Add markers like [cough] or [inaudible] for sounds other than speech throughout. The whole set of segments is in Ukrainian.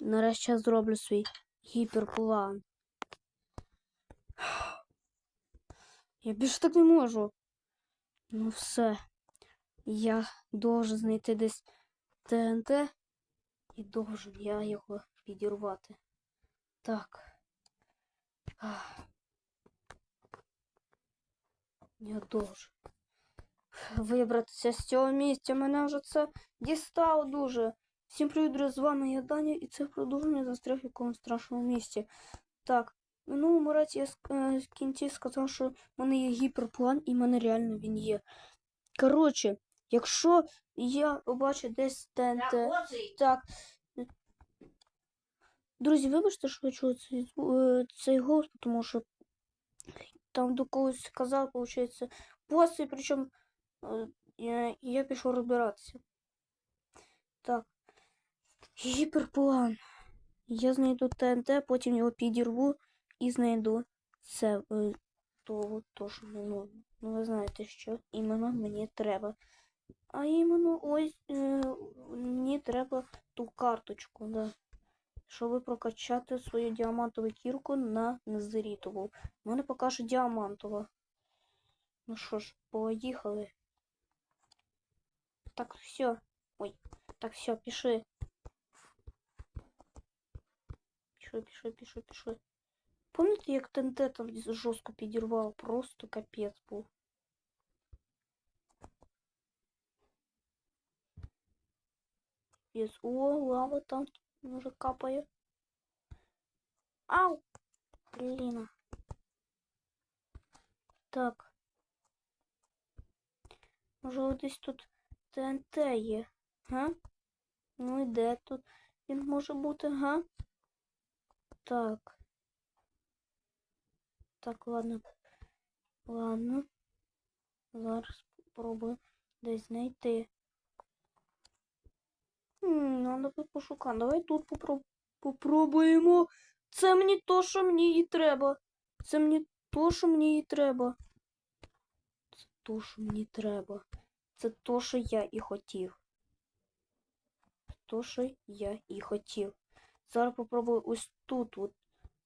Нарешті я зроблю свій гіперплан. [gasps] Я більше так не можу. Ну все. Я должен знайти десь ТНТ і должен я його підірвати. Так. Я должен вибратися з цього місця. Мене вже це дістало дуже. Всім привіт, друзі, з вами я Даня, і це продовження застряг в якомусь страшному місці. Так, в минулому разі я е, в кінці сказав, що в мене є гіперплан, і в мене реально він є. Коротше, якщо я побачу десь ТНТ. Так. Друзі, вибачте, що я чую цей, е, цей голос, тому що там до когось сказав, виходить, боси, причому е, я, я пішов розбиратися. Гіперплан. Я знайду ТНТ, потім його підірву і знайду це е, то, то що ну, ну ви знаєте, що іменно мені треба. А іменно ось е, мені треба ту карточку, да. Щоб прокачати свою діамантову кірку на незерітову. У мене поки діамантова. Ну що ж, поїхали. Так, все. Ой, так, все, пиши. Пішли, пішли, пішли, пішли. Пам'ятаєте, як ТНТ там жорстко підірвав? Просто капець був. Піпець. О, лава там вже капає. Ау! Блін. Так. Може десь тут ТНТ є, га? Ну і де тут він може бути, га? Так. Так, ладно. Ладно. Зараз спробую десь знайти. Хм, надо би пошукати. Давай тут попро... попробуємо. Це мені то, що мені і треба. Це мені то, що мені і треба. Це то, що мені треба. Це то, що я і хотів. То, що я і хотів. Зараз попробую ось тут. От.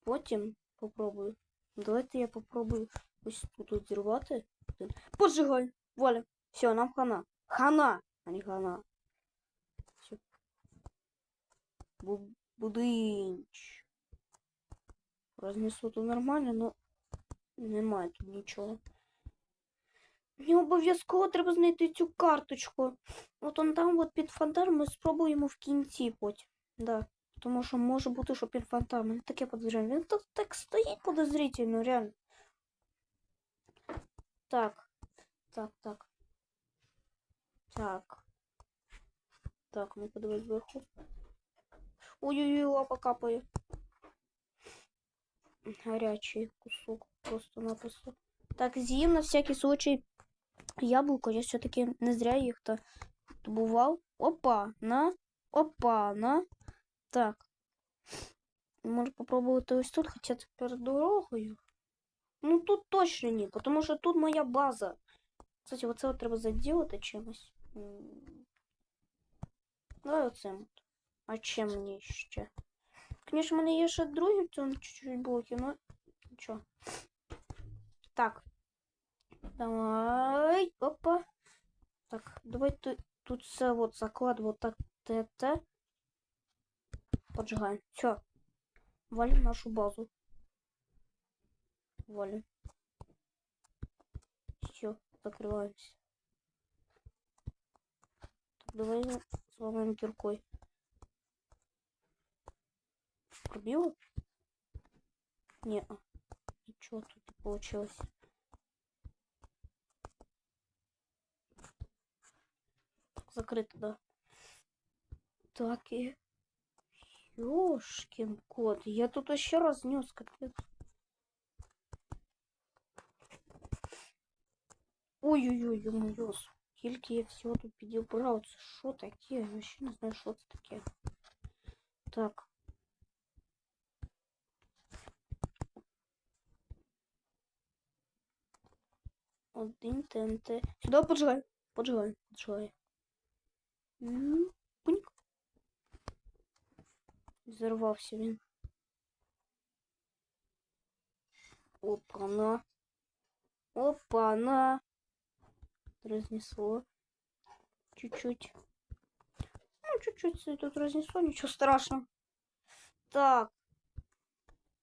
Потім попробую. Давайте я попробую ось тут от зірвати. Поджигай! Воля. Все, нам хана. Хана, а не хана. Все. Бу будинч. Рознесу тут нормально, но немає тут нічого. Мені обов'язково треба знайти цю карточку. От он там от під фонтаном ми спробуємо в кінці потім. Да. Тому що може бути, що під фонтаном. Мене таке подозріння. Він так, так стоїть подозрительно, реально. Так. Так, так. Так. Так, ну подивись зверху. Ой-ой-ой, лапа капає. Гарячий кусок просто-напросто. Так, з'їм на всякий случай яблуко. Я все-таки не зря їх то добував. Опа, на. Опа, на. Так. Можу попробувати ось тут, хоча це перед дорогою. Ну тут точно ні, тому що тут моя база. Кстати, оце от треба заділити чимось. М. Давай оцим. от. А чим мені ще? Звісно, в мене є ще другі в цьому чуть-чуть блоки, но нічого. Так. Давай. Опа. Так, давай тут, тут все вот заклад вот так ТТ. Поджигаем. Все. Валим нашу базу. Валим. Все, закрываемся. Так, давай сломаем киркой. Пробила? Не, ничего тут получилось. Закрыто, да. Так и... Ёшкин кот, я тут еще разнес, капец. Ой-ой-ой, ё-моё, скільки я всього тут підібрав. Це що таке? Я вообще не знаю, що це таке. Так. Один ТНТ. Сюди поджигай. Поджигай, поджигай. М, Пуньк. Зірвався він. Опа-на. Опа-на. Разнесло. Чуть-чуть. Ну, чуть-чуть тут разнесло, нічого страшного. Так.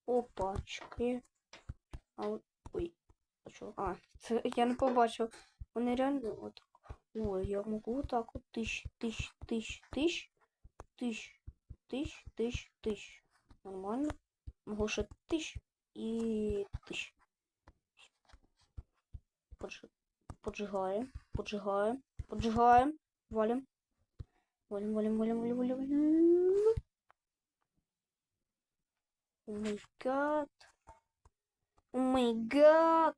Опачки. А от. Ой. А що? А, [laughs] я не побачив. Вони реально от. Ой, я можу так от тисяч, тисяч, тисяч, тисяч, тисяч, тыщ, тыщ, тыщ. Нормально. Могу еще тыщ и тыщ. Поджигаем, поджигаем, поджигаем. Валим. Валим, валим, валим, валим, валим, валим. О май гад. О гад.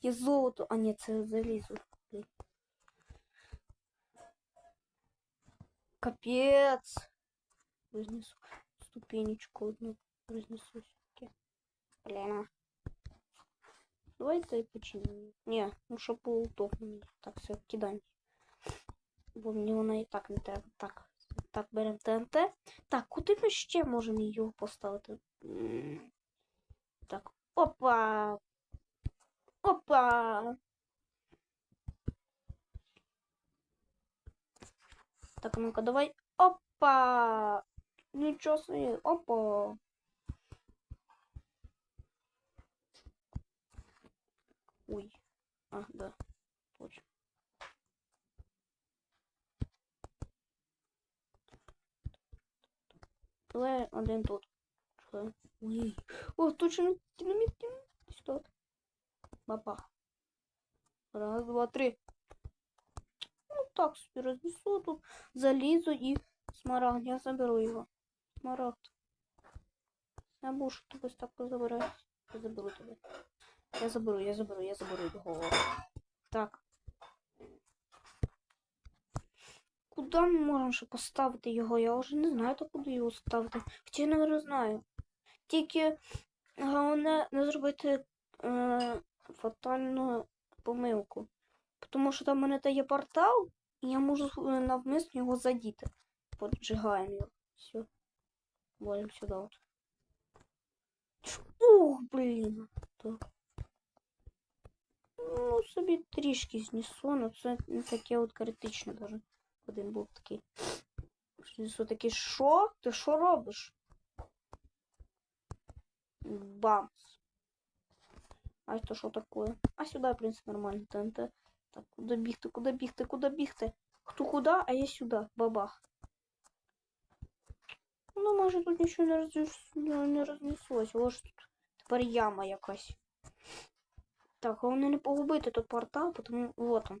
Я золото. А нет, я залезу. Капец Капець. Рознесу ступенечку одну. Рознесу сюди. Блін. Давайте починимо. Ні, ну щоб було удобно мені. Так, все, кидаємо. Бо мені вона і так не треба. Так, так, беремо ТНТ. Так, куди ми ще можемо його поставити? М, Так, опа! Опа! Так, ну-ка, давай. Опа! Нічого собі, опа! Ой. А, да. Точно. Давай один тут. Чекай. Ой. О, точно динамит, динамит. Сюда. Бабах. Раз, два, три. Ну так собі рознесу тут. Залізу і смарагд. Я заберу його. Смарагд. Я буду тобі так забираю. Я заберу тебе. Я заберу, я заберу, я заберу його. Так. Куди ми можемо ще поставити його? Я вже не знаю, то куди його ставити. Хоча я не знаю. Тільки головне не зробити е, фатальну помилку. Тому що там у мене та є портал, і я можу е, навмисно його задіти. Поджигаємо його. Все. Валим сюди от. Ух, блін. Так. Ну, собі трішки знесу, але це не таке от критичне даже. Один був такий. Знесу такий, що? Ти що робиш? Бамс. А это що такое? А сюди, в принципі, нормально ТНТ. Так, куди бігти, куди бігти, куди бігти? Хто куди, а я сюди. Бабах. Ну, може тут нічого не, рознес... не рознеслось. Ось тут тепер яма якась. Так, головне не погубити тут портал, тому вот он.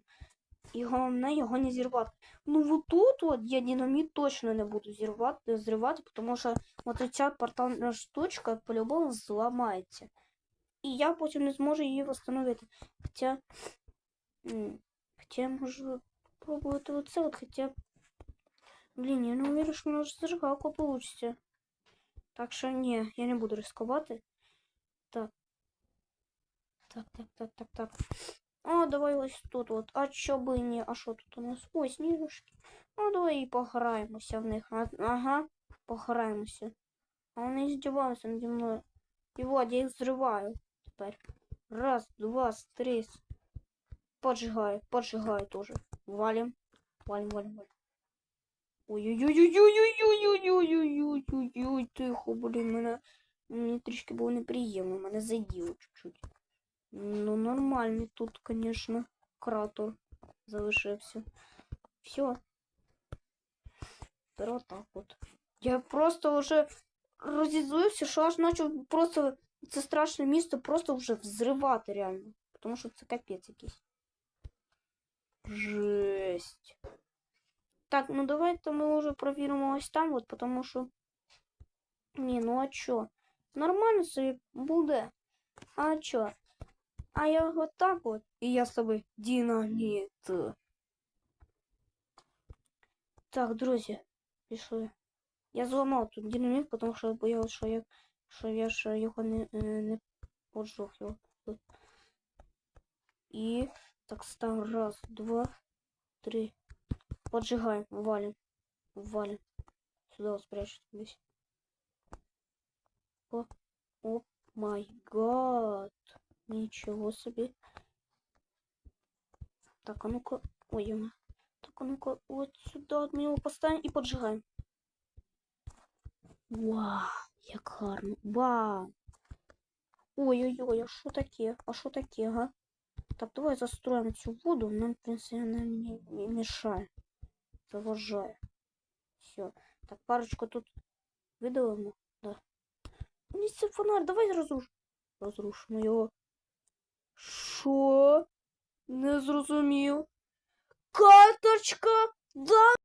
І головне його не зірвати. Ну вот тут от я динаміт точно не буду зірвати, зривати, тому що от ця портальна штучка по-любому зламається. І я потім не зможу її встановити. Хоча. Хоча я можу пробувати оце, от хоча. Блін, я не уверен, що у нас зажигалка получится. Так що ні, я не буду ризикувати. Так. Так, так, так, так, так. А, давай ось тут от. А чо би ні? А що тут у нас? Ой, сніжки. Ну, давай і пограємося в них. Ага, пограємося. А вони здіваються наді мною. І от, я їх зриваю тепер. Раз, два, три. Поджигаю, поджигаю тоже. Валим. Валим, валим, валим. Ой-ой-ой-ой-ой-ой-ой-ой-ой-ой-ой-ой, тихо, блін, мене мені трішки було неприємно, мене заділо чуть-чуть. Ну, нормальний тут, конечно, кратер залишився. Все. Тепер отак от. Я просто вже розізлився, що аж почав просто це страшне місто просто вже взривати реально. Тому що це капець якийсь. Жесть. Так, ну давайте ми вже провіримо ось там, от, тому що. Ні, ну а чо? Нормально собі буде. А чо? А я вот так от. І я з тобою динаміт. Так, друзі, пішли. Я зламав тут динаміт, тому що боялся, що я, що я ж його не, е, не поджог його. І так став раз, два, три. Поджигаем, валим, валим. Сюда вот спрячь десь. Опа. Оп май гад. Нічого собі. Так, а ну-ка. Ой, йома. Так, а ну-ка, от сюди от ми його поставимо і поджигаємо. Вау, як гарно. Вау. Ой-ой-ой, а що таке? А що таке, га? Так, давай застроїмо цю воду. Нам, в принципі, вона не, не мішає. Заважає. Все. Так, парочку тут видалимо. Да. Ні, це фонарь, давай розруш... розрушимо його. Що? Не зрозумів. Карточка! Да